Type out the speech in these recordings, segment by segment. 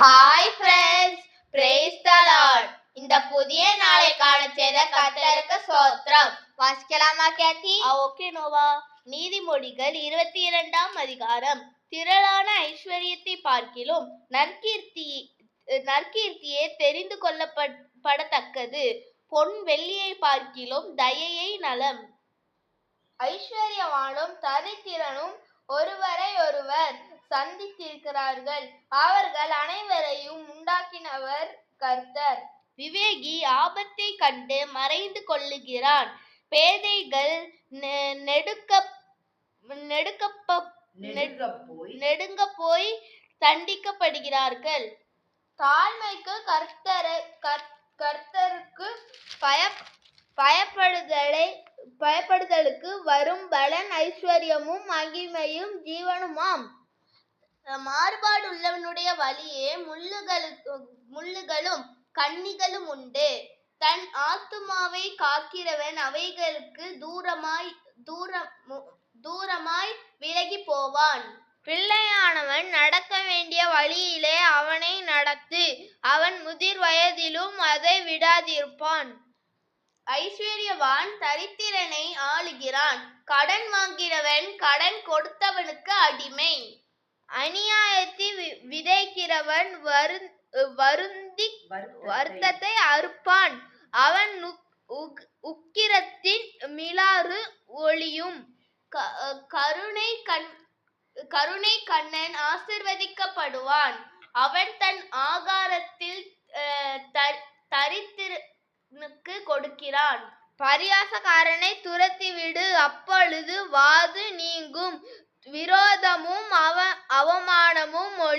Hi friends praise the lord இந்த புதிய நாளை காண செய்த கர்த்தருக்கு ஸ்தோத்திரம். வாசிக்கலாமா கேத்தி ஓகே நோவா. நீதிமொழிகள் இருபத்தி இரண்டாம் அதிகாரம். திரளான ஐஸ்வர்யத்தை பார்க்கிலும் நற்கீர்த்தி நற்கீர்த்தியே தெரிந்து கொள்ளப்படத்தக்கது பொன் வெள்ளியை பார்க்கிலும் தயையை நலம். ஐஸ்வர்யவானும் தரித்திரனும் ஒருவரை ஒருவர். சந்தித்திருக்கிறார்கள். அவர்கள் அனைவரையும் உண்டாக்கினவர் கர்த்தர். விவேகி ஆபத்தை கண்டு மறைந்து கொள்ளுகிறான். பேதைகள் நெடுக்க நெடுக்கப்ப நெடுங்க போய் தண்டிக்கப்படுகிறார்கள். தாழ்மைக்கு கர்த்தரை கர்- கர்த்தருக்கு பய பயப்படுதலை பயப்படுதலுக்கு வரும் பலன் ஐஸ்வர்யமும் மகிமையும் ஜீவனுமாம். மாறுபாடு உள்ளவனுடைய வழியே முள்ளுகளுக்கு முள்ளுகளும் கண்ணிகளும் உண்டு. தன் ஆத்துமாவை காக்கிறவன் அவைகளுக்கு தூரமாய் தூரம் தூரமாய் விலகி போவான். பிள்ளையானவன் நடக்க வேண்டிய வழியிலே அவனை நடத்து அவன் முதிர் வயதிலும் அதை விடாதிருப்பான். ஐஸ்வர்யவான் தரித்திரனை ஆளுகிறான். கடன் வாங்கிறவன் கடன் கொடுத்தவனுக்கு அடிமை. அநியாயத்தை விதைக்கிறவன் வருந் வருந்தி வருத்தத்தை. அறுப்பான். அவன் உக்- உக்- உக்கிரத்தின் மிலாறு ஒளியும். கருணை கண் கருணை கண்ணன் ஆசிர்வதிக்கப்படுவான். அவன் தன் ஆகாரத்தில் தரித்திரனுக்கு கொடுக்கிறான். பரியாசக்காரனை துரத்திவிடு. அப்பொழுது வாது நீங்கும். விரோதமும்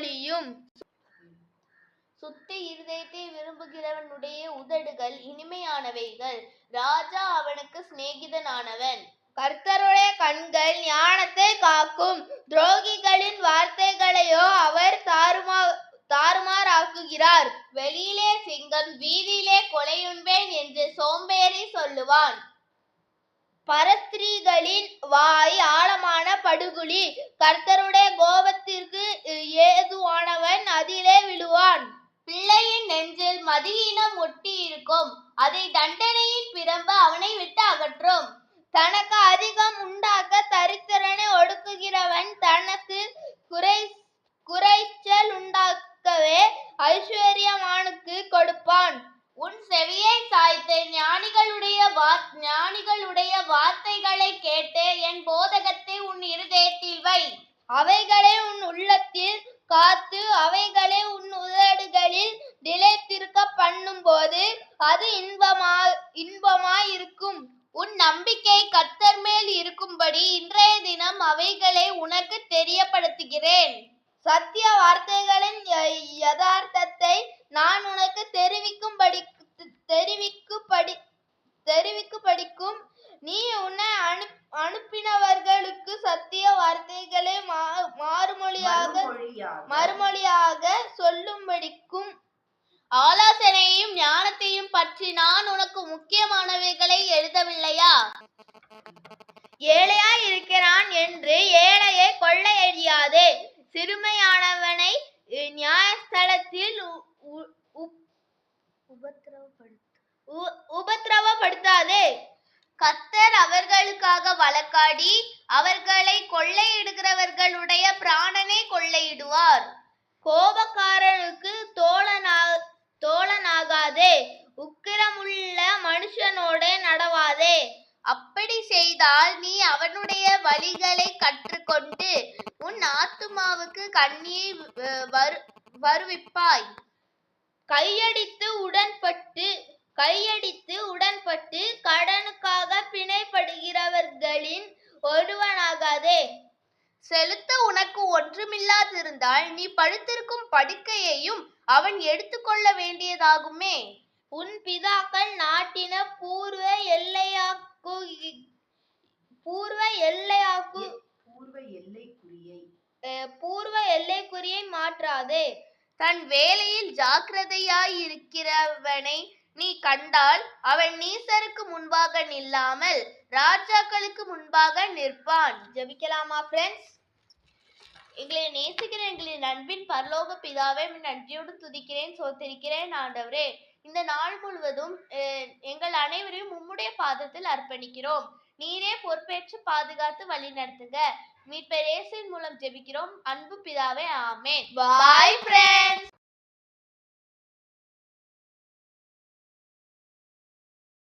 ஒளியும் சுத்த இருதயத்தை விரும்புகிறவனுடைய உதடுகள் இனிமையானவைகள். ராஜா அவனுக்கு சிநேகிதனானவன். கர்த்தருடைய கண்கள் ஞானத்தை காக்கும். துரோகிகளின் வார்த்தைகளையோ அவர் தாறுமா தாறுமாறாக்குகிறார். வெளியிலே சிங்கம் வீதியிலே கொலையுண்பேன் என்று சோம்பேறி சொல்லுவான். பரஸ்திரீகளின் வாய் ஆழமான படுகுழி. கர்த்தருடைய கோபத்தில் நெஞ்சில் ஒட்டி இருக்கும் அதை தண்டனையின் பிரம்பு அவனை விட்டு அகற்றும். தனக்கு அதிகம் உண்டாக்க தரித்திரனை ஒடுக்குகிறவன் தனக்கு குறை குறைச்சல் உண்டாக்கவே ஐஸ்வர்யமானுக்கு கொடுப்பான். உன் செவியை சாய்த்து ஞானிகளுடைய வா- ஞானிகளுடைய வார்த்தைகளை கேட்டு என் போதகத்தை உன் இருதயத்தில் வை. அவைகளை உன் உள்ளத்தில் காத்து அவைகளை உன் உதடுகளில் நிலை பண்ணும்போது அது இன்பமா இன்பமாயிருக்கும். உன் நம்பிக்கை கர்த்தர் மேல் இருக்கும்படி இன்றைய தினம் அவைகளை உனக்கு தெரியப்படுத்துகிறேன். சத்திய வார்த்தைகளின் யதார்த்தத்தை நான் உனக்கு தெரிவிக்கும்படி தெரிவிக்கும்படி தெரிவிக்கும்படிக்கும் நீ உன்னை அனு அனுப்பினவர்களுக்கு சத்திய வார்த்தைகளை மா- மறுமொழியாக மறுமொழியாக சொல்லும்படிக்கும் ஆலோசனையும் ஞானத்தையும் பற்றி நான் உனக்கு முக்கியமானவைகளை எழுதவில்லையா? ஏழையாய் இருக்கிறான் என்று ஏழையை கொள்ளையடியாதே. சிறுமையானவனை நியாயஸ்தலத்தில் உ- உ- உ- உபத்திரவப்படுத்தாதே. கத்தர் அவர்களுக்காக வழக்காடி அவர்களை கொள்ளையிடுகிறவர்களுடைய பிராணனை கொள்ளையிடுவார். அவனுடைய வழிகளை கற்றுக்கொண்டு உன் ஆத்துமாவுக்கு கண்ணியை வரு வருவிப்பாய். கையடித்து உடன்பட்டு கையடித்து உடன்பட்டு கடனுக்காக பிணைப்படுகிறவர்களின் ஒருவனாகாதே. செலுத்த உனக்கு ஒன்றுமில்லாதிருந்தால் நீ படுத்திருக்கும் படுக்கையையும் அவன் எடுத்துக்கொள்ள வேண்டியதாகுமே. உன் பிதாக்கள் நாட்டின பூர்வ எல்லையாக்கு பூர்வ எல்லையாக்கு பூர்வ எல்லைக்குறியை. அஹ், பூர்வ எல்லைக்குறியை மாற்றாதே. தன் வேலையில் ஜாக்கிரதையாய் இருக்கிறவனை நீ கண்டால் அவன் நீசருக்கு முன்பாக நில்லாமல் ராஜாக்களுக்கு முன்பாக நிற்பான். ஜெபிக்கலாமா ஃப்ரெண்ட்ஸ் எங்களை நேசிக்கிற எங்களின் அன்பின் பரலோக பிதாவே நன்றியோடு துதிக்கிறேன் சோத்திருக்கிறேன் ஆண்டவரே. இந்த நாள் முழுவதும் எங்கள் அனைவரையும் உம்முடைய பாதத்தில் அர்ப்பணிக்கிறோம். நீரே பொறுப்பேற்று பாதுகாத்து வழி நடத்துங்க மீட்பர் இயேசுவின் மூலம் ஜெபிக்கிறோம். அன்பு பிதாவே ஆமே பாய் ஃப்ரெண்ட்ஸ்